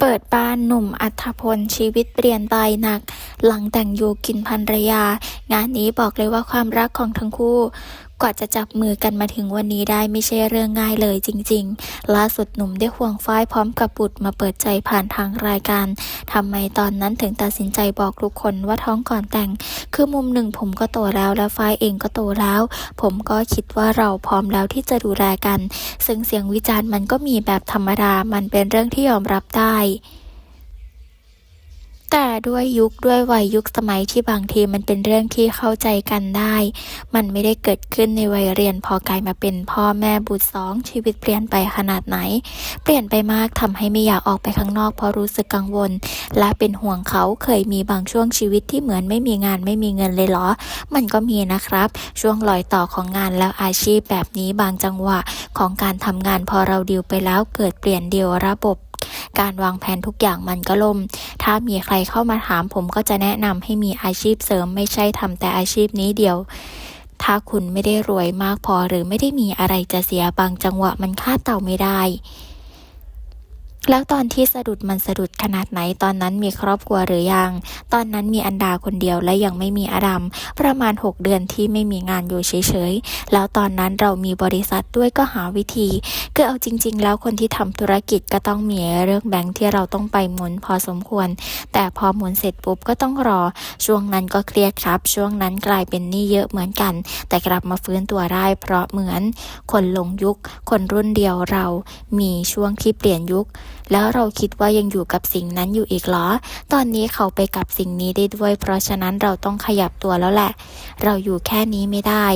เปิดบ้านหนุ่มอัธพลชีวิตเปลี่ยนไปหนัก หลังแต่งอยู่กินภรรยา งานนี้บอกเลยว่าความรักของทั้งคู่ กว่าจะจับมือกันมาถึงวันนี้ได้ไม่ใช่เรื่องง่ายเลยจริง ๆ ล่าสุดหนุ่มได้ควงฝ้ายพร้อมกับบุตรมาเปิดใจผ่านทางรายการทำไมตอนนั้นถึงตัดสินใจบอกทุกคนว่าท้องก่อนแต่ง คือมุมหนึ่งผมก็โตแล้วและฝ้ายเองก็โตแล้ว ผมก็คิดว่าเราพร้อมแล้วที่จะดูแลกัน ซึ่งเสียงวิจารณ์มันก็มีแบบธรรมดา มันเป็นเรื่องที่ยอมรับได้ แต่ด้วยยุคด้วยวัยยุคสมัยที่บางทีมันเป็นเรื่องที่เข้าใจกันได้ มันไม่ได้เกิดขึ้นในวัยเรียนพอกลายมาเป็นพ่อแม่บุตรสองชีวิตเปลี่ยนไปขนาดไหน เปลี่ยนไปมากทำให้ไม่อยากออกไปข้างนอกเพราะรู้สึกกังวล และเป็นห่วงเขาเคยมีบางช่วงชีวิตที่เหมือนไม่มีงานไม่มีเงินเลยเหรอ มันก็มีนะครับ ช่วงลอยต่อของงานแล้วอาชีพแบบนี้บางจังหวะของการทำงานพอเราดิวไปแล้วเกิดเปลี่ยนเดียวระบบการวางแผนทุกอย่างมันก็ล่ม ถ้ามีใครเข้ามาถามผมก็จะแนะนำให้มีอาชีพเสริม ไม่ใช่ทำแต่อาชีพนี้เดียว ถ้าคุณไม่ได้รวยมากพอหรือไม่ได้มีอะไรจะเสียบางจังหวะมันคาดเต่าไม่ได้ แล้วตอนที่สะดุดมันสะดุดขนาดไหนตอนนั้นมีครอบครัวหรือยัง ตอนนั้นมีอันดาคนเดียวและยังไม่มีอดัมประมาณ 6 เดือนที่ไม่มีงานอยู่เฉยๆ แล้วตอนนั้นเรามีบริษัทด้วยก็หาวิธีคือเอาจริง ๆ แล้วคนที่ทำธุรกิจก็ต้องมีเรื่องแบงค์ที่เราต้องไปหมุนพอสมควร แต่พอหมุนเสร็จปุ๊บก็ต้องรอ ช่วงนั้นก็เครียดครับ ช่วงนั้นกลายเป็นหนี้เยอะเหมือนกัน แต่กลับมาฟื้นตัวได้เพราะเหมือน คนลงยุค คนรุ่นเดียวเรา มีช่วงที่เปลี่ยนยุค แล้วเราคิดว่ายังอยู่กับสิ่งนั้นอยู่อีกเหรอ ตอนนี้เขาไปกับสิ่งนี้ได้ด้วย เพราะฉะนั้นเราต้องขยับตัวแล้วแหละ เราอยู่แค่นี้ไม่ได้